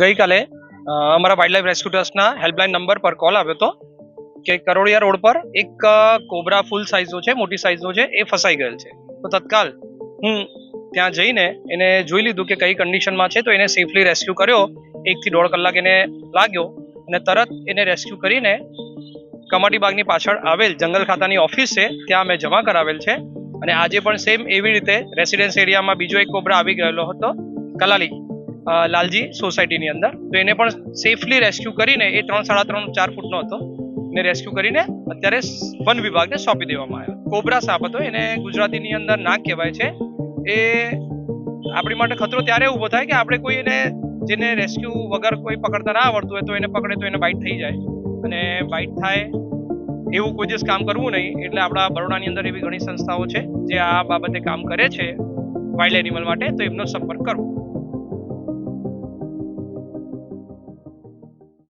ગઈકાલે અમારા wild life rescue ટ્રસ્ટના હેલ્પલાઇન નંબર પર કોલ આવ્યો હતો કે કરોડિયા રોડ પર એક કોબરા ફૂલ સાઇઝનો છે, મોટી સાઇઝનો છે, એ ફસાઈ ગયેલ છે. તો તત્કાલ હું ત્યાં જઈને એને જોઈ લીધું કે કઈ કન્ડિશનમાં છે, તો એને સેફલી રેસ્ક્યુ કર્યો. એકથી દોઢ કલાક એને લાગ્યો અને તરત એને રેસ્ક્યુ કરીને કમાટી બાગની પાછળ આવેલ જંગલ ખાતાની ઓફિસ છે ત્યાં મેં જમા કરાવેલ છે. અને આજે પણ સેમ એવી રીતે રેસિડેન્સ એરિયામાં બીજો એક કોબરા આવી ગયેલો હતો, કલાલી. લાલજી સોસાયટીની અંદર. તો એને પણ સેફલી રેસ્ક્યુ કરીને એ ત્રણ સાડા ત્રણ, ચાર ફૂટનો હતો. ને રેસ્ક્યુ કરીને અત્યારે વન વિભાગને સોંપી દેવામાં આવ્યો. કોબરા સાપ હતો. એને ગુજરાતીની અંદર નાગ કહેવાય છે. એ આપણી માટે ખતરો ત્યારે ઊભો થાય કે આપણે કોઈ એને જેને રેસ્ક્યુ વગર કોઈ પકડતા ના આવડતું હોય તો એને પકડે તો એને બાઇટ થઈ જાય. અને બાઇટ થાય એવું કોઈ દિવસ કામ કરવું નહીં. એટલે આપણા બરોડાની અંદર એવી ઘણી સંસ્થાઓ છે જે આ બાબતે કામ કરે છે વાઇલ્ડ એનિમલ માટે. તો એમનો સંપર્ક કરવો.